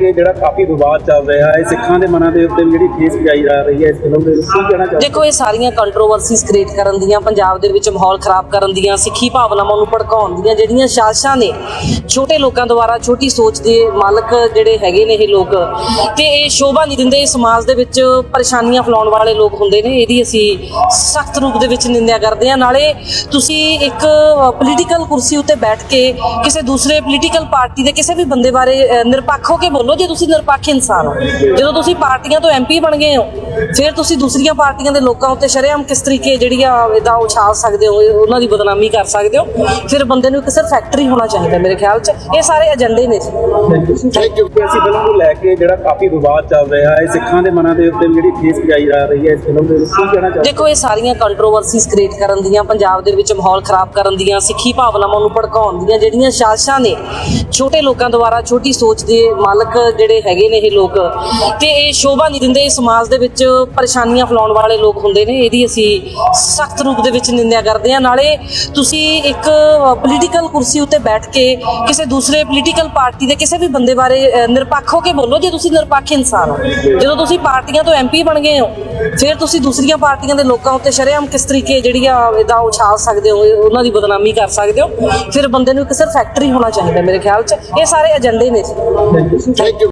ਕੇ ਜਿਹੜਾ ਕਾਫੀ ਵਿਵਾਦ ਚੱਲ ਰਿਹਾ ਹੈ ਸਿੱਖਾਂ ਦੇ ਮਨਾਂ ਦੇ ਉੱਤੇ ਜਿਹੜੀ ਠੇਸ ਪਜਾਈ ਜਾ ਰਹੀ ਹੈ, ਇਸ ਫਿਲਮ ਦੇ ਵਿੱਚ ਕੀ ਕਹਿਣਾ ਚਾਹੁੰਦੇ ਦੇਖੋ, ਇਹ ਸਾਰੀਆਂ ਕੰਟਰੋਵਰਸੀਜ਼ ਕ੍ਰੀਏਟ ਕਰਨ ਦੀਆਂ, ਪੰਜਾਬ ਦੇ ਵਿੱਚ ਮਾਹੌਲ ਖਰਾਬ ਕਰਨ ਦੀਆਂ, ਸਿੱਖੀ ਭਾਵਨਾਵਾਂ ਨੂੰ ਭੜਕਾਉਣ ਦੀਆਂ ਜਿਹੜੀਆਂ ਸਾਜ਼ਿਸ਼ਾਂ ਨੇ, ਛੋਟੇ ਲੋਕਾਂ ਦੁਆਰਾ ਛੋਟੀ ਸੋਚ ਦੇ ਮਾਲਕ ਜਿਹੜੇ ਹੈਗੇ ਨੇ ਇਹ ਲੋਕ, ਤੇ ਇਹ ਸ਼ੋਭਾ ਨਹੀਂ ਦਿੰਦੇ ਸਮਾਜ ਦੇ ਵਿੱਚ ਪਰੇਸ਼ਾਨੀਆਂ ਫੈਲਾਉਣ ਵਾਲੇ ਲੋਕ ਹੁੰਦੇ ਨੇ, ਇਹਦੀ ਅਸੀਂ ਸਖਤ ਰੂਪ ਦੇ ਵਿੱਚ ਨਿੰਦਿਆ ਕਰਦੇ ਹਾਂ। ਨਾਲੇ ਤੁਸੀਂ ਇੱਕ ਪੋਲੀਟੀਕਲ ਕੁਰਸੀ ਉੱਤੇ ਬੈਠ ਕੇ ਕਿਸੇ ਦੂਸਰੇ ਪੋਲੀਟੀਕਲ ਪਾਰਟੀ ਦੇ ਕਿਸੇ ਵੀ ਬੰਦੇ ਬਾਰੇ ਨਿਰਪੱਖ ਹੋ ਕੇ ਬੋਲੋ ਜੇ ਤੁਸੀਂ ਨਿਰਪੱਖ ਇਨਸਾਨ ਹੋ ਜਦੋਂ ਤੁਸੀਂ ਪਾਰਟੀਆਂ ਤੋਂ ਐਮਪੀ ਬਣ ਗਏ ਹੋ ਫਿਰ ਤੁਸੀਂ ਦੂਸਰੀਆਂ ਪਾਰਟੀਆਂ ਦੇ ਲੋਕਾਂ ਉੱਤੇ ਸ਼ਰੇਆਮ ਕਿਸ ਤਰੀਕੇ ਜਿਹੜੀ ਆ ਇਹਦਾ ਉਛਾਲ ਸਕਦੇ ਹੋ ਉਹਨਾਂ ਦੀ ਬਦਨਾਮੀ ਕਰ ਸਕਦੇ ਹੋ? ਫਿਰ ਬੰਦੇ ਨੂੰ ਇੱਕ ਸਿਰ ਫੈਕਟਰੀ ਹੋਣਾ ਚਾਹੀਦਾ ਮੇਰੇ ਖਿਆਲ 'ਚ। ਇਹ ਸਾਰੇ ਏਜੰਡੇ ਨੇ ਜੀ। ਥੈਂਕ ਯੂ ਅਸੀਂ ਫਿਲਮ ਨੂੰ ਲੈ ਕੇ ਜਿਹੜਾ ਕਾਫੀ ਵਿਵਾਦ ਚੱਲ ਰਿਹਾ ਹੈ ਸਿੱਖਾਂ ਦੇ ਮਨਾਂ ਦੇ ਉੱਤੇ ਜਿਹੜੀ ਠੇਸ ਪਜਾਈ ਜਾ ਰਹੀ ਹੈ ਇਸ ਫਿਲਮ ਦੇ ਵਿੱਚ ਕੀ ਕਹਿਣਾ ਚਾਹੁੰਦੇ ਦੇਖੋ ਇਹ ਸਾਰੀਆਂ ਕੰਟਰੋਵਰਸੀਜ਼ ਕ੍ਰੀਏਟ ਕਰਨ ਦੀਆਂ ਪੰਜਾਬ ਦੇ ਵਿੱਚ ਮਾਹੌਲ ਖਰਾਬ ਕਰਨ ਦੀਆਂ ਸਿੱਖੀ ਭਾਵਨਾਵਾਂ ਨੂੰ ਭੜਕਾਉਣ ਦੀਆਂ ਜਿਹੜੀਆਂ ਸਾਜ਼ਿਸ਼ਾਂ ਨੇ ਛੋਟੇ ਲੋਕਾਂ ਦੁਆਰਾ ਛੋਟੀ ਸੋਚ ਦੇ ਮਾਲਕ ਜਿਹੜੇ ਹੈਗੇ ਨੇ ਇਹ ਲੋਕ ਤੇ ਇਹ ਸ਼ੋਭਾ ਨਹੀਂ ਦਿੰਦੇ ਸਮਾਜ ਦੇ ਵਿੱਚ। ਪਰੇਸ਼ਾਨੀਆਂ ਫੈਲਾਉਣ ਵਾਲੇ ਲੋਕ ਹੁੰਦੇ ਨੇ, ਇਹਦੀ ਅਸੀਂ ਸਖਤ ਰੂਪ ਦੇ ਵਿੱਚ ਨਿੰਦਿਆ ਕਰਦੇ ਹਾਂ। ਨਾਲੇ ਤੁਸੀਂ ਇੱਕ ਪੋਲੀਟੀਕਲ ਕੁਰਸੀ ਉੱਤੇ ਬੈਠ ਕੇ ਕਿਸੇ ਦੂਸਰੇ ਪੋਲੀਟੀਕਲ ਪਾਰਟੀ ਦੇ ਕਿਸੇ ਵੀ ਬੰਦੇ ਬਾਰੇ ਨਿਰਪੱਖ ਹੋ ਕੇ ਬੋਲੋ, ਜੇ ਤੁਸੀਂ ਨਿਰਪੱਖ ਇਨਸਾਨ ਹੋ। ਜਦੋਂ ਤੁਸੀਂ ਪਾਰਟੀਆਂ ਤੋਂ ਐਮਪੀ ਬਣ ਗਏ ਹੋ, ਫਿਰ ਤੁਸੀਂ ਦੂਸਰੀਆਂ ਪਾਰਟੀਆਂ ਦੇ ਲੋਕਾਂ ਉੱਤੇ ਸ਼ਰੇਆਮ ਕਿਸ ਤਰੀਕੇ ਜਿਹੜੀ ਆ ਇਹਦਾ ਉਛਾਲ ਸਕਦੇ ਹੋ ਉਹਨਾਂ ਦੀ ਬਦਨਾਮੀ ਕਰ ਸਕਦੇ ਹੋ। ਫਿਰ ਬੰਦੇ ਨੂੰ ਇੱਕ ਸਿਰਫ ਫੈਕਟਰੀ ਹੋਣਾ ਚਾਹੀਦਾ ਮੇਰੇ ਖਿਆਲ 'ਚ। ਇਹ ਸਾਰੇ ਏਜੰਡੇ ਨੇ ਥੈਂਕ ਯੂ